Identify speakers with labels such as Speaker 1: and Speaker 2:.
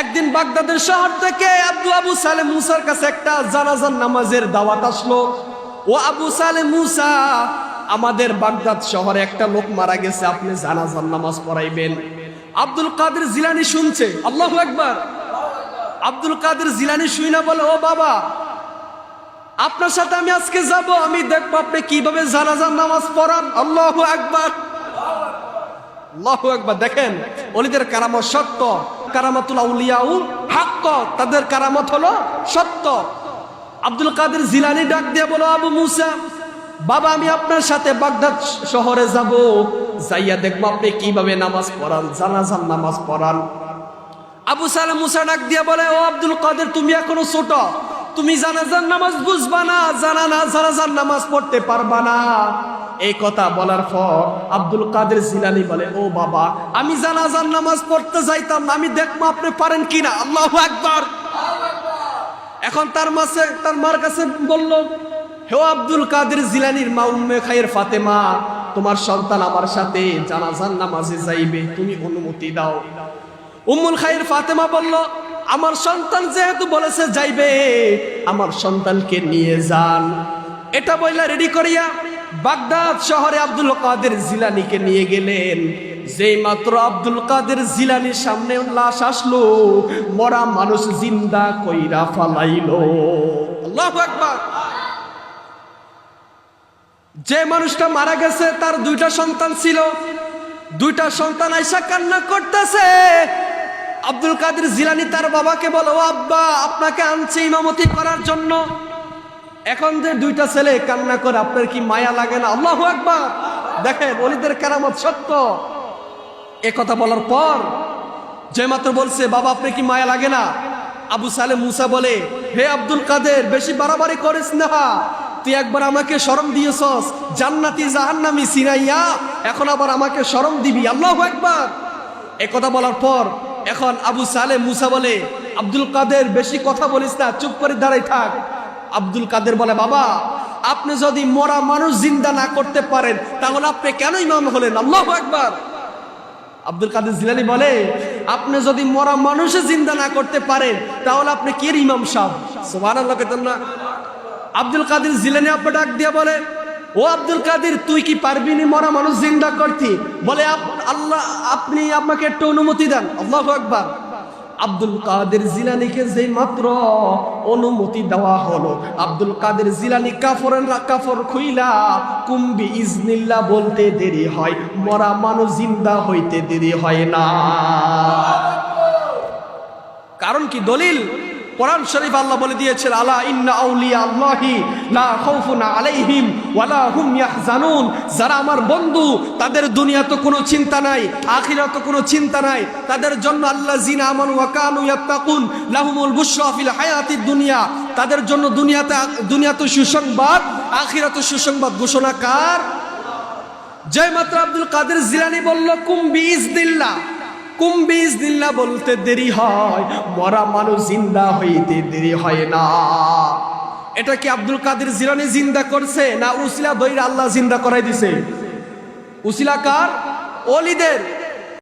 Speaker 1: একদিন বাগদাদের শহর থেকে আব্দু আবু সালে মুসার কাছে একটা জানাজার নামাজের দাওয়াত আসলো। ও আবু সালে মুসা, আমাদের বাগদাদ শহরে একটা লোক মারা গেছে, আপনি জানাজার নামাজ পড়াইবেন। আব্দুল কাদের জিলানি শুনছে, আল্লাহ একবার আব্দুল কাদের জিলানি শুই না বলে, ও বাবা, আপনার সাথে আমি আজকে যাব, আমি দেখব আপনি কীভাবে জানাজার নামাজ পড়ান। আল্লাহ একবার আল্লাহ একবার দেখেন, অলিদের কারামত সত্য। কারামাতুল আউলিয়াউ হাক্ক। তাদের কারামত হলো সত্য। আব্দুল কাদের জিলানি ডাক দিয়ে বলো, আবু মুসা, বাবা, আমি আপনার সাথে বাগদাদ শহরে যাব। যাইয়া দেখব আপনি কীভাবে নামাজ পড়ান জানাজান নামাজ পড়ান। আবু সালাম মুসা ডাক দিয়ে বলে, ও আব্দুল কাদের, তুমি এখনও ছোট। তুমি জানাজান নামাজ বুঝবা না, জানা না, জানাজার নামাজ পড়তে পারবা না। এই কথা বলার পর আব্দুল কাদের জিলানি বলে, ও বাবা, আমি জানাজার নামাজ পড়তে যাইতাম না, আমি দেখব আপনি পারেন কিনা? আল্লাহ একবার এখন তার মাসে, তার মার কাছে বলল, হে আব্দুল কাদের জিলানির মা উম্মে খায়ের ফাতেমা, তোমার সন্তান আমার সাথে জানাজার নামাজে যাইবে, তুমি অনুমতি দাও। উম্মুল খায়ের ফাতেমা বলল, আমার সন্তান যেহেতু বলেছে যাইবে, আমার সন্তানকে নিয়ে যান। এটা বইলা রেডি করিয়া বাগদাদ শহরে আব্দুল কাদের জিলানিকে নিয়ে গেলেন। যেই মাত্র আব্দুল কাদের জিলানির সামনে লাশ আসলো, মরা মানুষ জিন্দা কইরা ফালাইলো। যে মানুষটা মারা গেছে, তার দুইটা সন্তান ছিল। দুইটা সন্তান আইসা কান্না করতেছে। আব্দুল কাদের জিলানি তার বাবাকে বলো আব্বা, আপনাকে আনছে ইমামতি করার জন্য। এখন যে দুইটা ছেলে কান্না করে, আপনার কি মায়া লাগে না? আল্লাহ একবার দেখেন, অলিদের কেরামত সত্য। এ কথা বলার পর যে মাত্র বলছে, বাবা আপনি কি মায়া লাগে না? আবু সালে মুসা বলে, হে আব্দুল কাদের, বেশি বাড়াবাড়ি করিস না। তুই একবার আমাকে শরম দিয়েছস। জান্নাতি জাহান্নামি সিনাইয়া, এখন আবার আমাকে শরম দিবি। আল্লাহ একবার এ কথা বলার পর এখন আবু সালে মুসা বলে, আব্দুল কাদের, বেশি কথা বলিস না। চুপ করে দাঁড়াই থাক। আব্দুল কাদের বলে, বাবা, আপনি যদি মরা মানুষ জিন্দা না করতে পারেন, তাহলে আপনি কেন ইমাম হলেন? আল্লাহ একবার আব্দুল কাদের জিলানি বলে, আপনি যদি মরা মানুষে জিন্দা না করতে পারেন, তাহলে আপনি কে ইমাম সাহ না। আব্দুল কাদের জিলানি আপনি ডাক দিয়া বলে, ও আব্দুল কাদের, তুই কি পারবি নি মরা মানুষ জিন্দা করতি? বলে আল্লাহ, আপনি আমাকে একটু অনুমতি দেন। আল্লাহ একবার আব্দুল কাদের জিলানিকে যেই মাত্র অনুমতি দেওয়া হলো, আব্দুল কাদের জিলানি কাফরের কাফর খুইলা কুম্বি ইজনিল্লা বলতে দেরি হয়, মরা মানুষ জিন্দা হইতে দেরি হয় না। কারণ কি? দলিল? কোরআন শরীফ আল্লাহ বলে দিয়েছেন, আলা ইন্না আউলিয়া আল্লাহি লা খাউফুন আলাইহিম ওয়ালা হুম ইয়াহজানুন। যারা আমার বন্ধু, তাদের দুনিয়া তো কোনো চিন্তা নাই, আখিরাতে কোনো চিন্তা নাই। তাদের জন্য আল্লাহ জিনা আমানু ওয়া কানু ইয়াত্তাকুন, লাহুমুল বুশরা ফিল হায়াতিদ দুনিয়া। তাদের জন্য দুনিয়াতে দুনিয়া তো সুসংবাদ, আখিরাতে সুসংবাদ ঘোষণা কার? জয় মাত্র আব্দুল কাদের জিলানি বলল কুম্বি ইজদিল্লাহ কুম্বি দিল্লা বলতে দেরি হয়, মরা মানুষ জিন্দা হইতে দেরি হয় না। এটা কি আব্দুল কাদের জিলানি জিন্দা করছে, না উসিলা বৈর আল্লাহ জিন্দা করাই দিছে? উসিলা কার? অলিদের